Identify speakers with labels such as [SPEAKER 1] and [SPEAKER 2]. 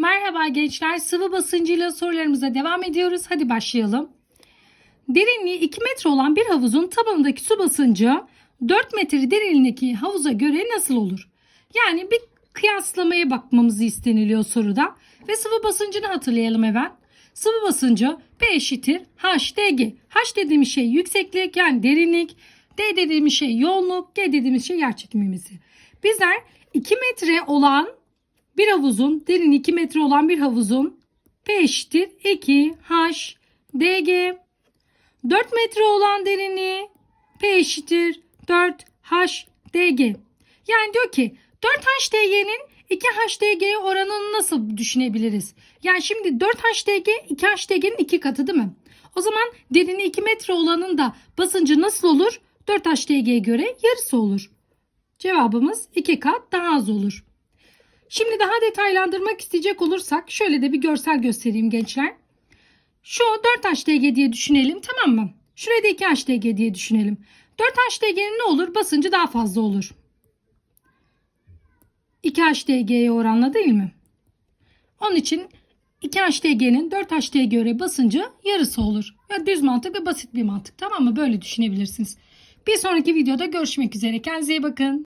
[SPEAKER 1] Merhaba gençler. Sıvı basıncıyla sorularımıza devam ediyoruz. Hadi başlayalım. Derinliği 2 metre olan bir havuzun tabanındaki su basıncı 4 metre derinliğindeki havuza göre nasıl olur? Yani bir kıyaslamaya bakmamızı isteniliyor soruda. Ve sıvı basıncını hatırlayalım hemen. Sıvı basıncı P eşittir HDG. H dediğimiz şey yükseklik yani derinlik. D dediğimiz şey yoğunluk. G dediğimiz şey yer çekimimizi. Bizler 2 metre olan bir havuzun derin 2 metre olan bir havuzun P eşittir 2 H DG 4 metre olan derinliği P eşittir 4 H DG. Yani diyor ki 4 HDG'nin 2 HDG oranını nasıl düşünebiliriz? Yani şimdi 4 HDG 2 HDG'nin 2 katı değil mi? O zaman derinliği 2 metre olanın da basıncı nasıl olur? 4 HDG'ye göre yarısı olur. Cevabımız 2 kat daha az olur. Şimdi daha detaylandırmak isteyecek olursak şöyle de bir görsel göstereyim gençler. Şu 4 HDG diye düşünelim tamam mı? Şuraya da 2 HDG diye düşünelim. 4 HDG'nin ne olur? Basıncı daha fazla olur. 2 HDG'ye oranla değil mi? Onun için 2 HDG'nin 4 HDG'ye göre basıncı yarısı olur. Ya düz mantık ve basit bir mantık tamam mı? Böyle düşünebilirsiniz. Bir sonraki videoda görüşmek üzere. Kendinize iyi bakın.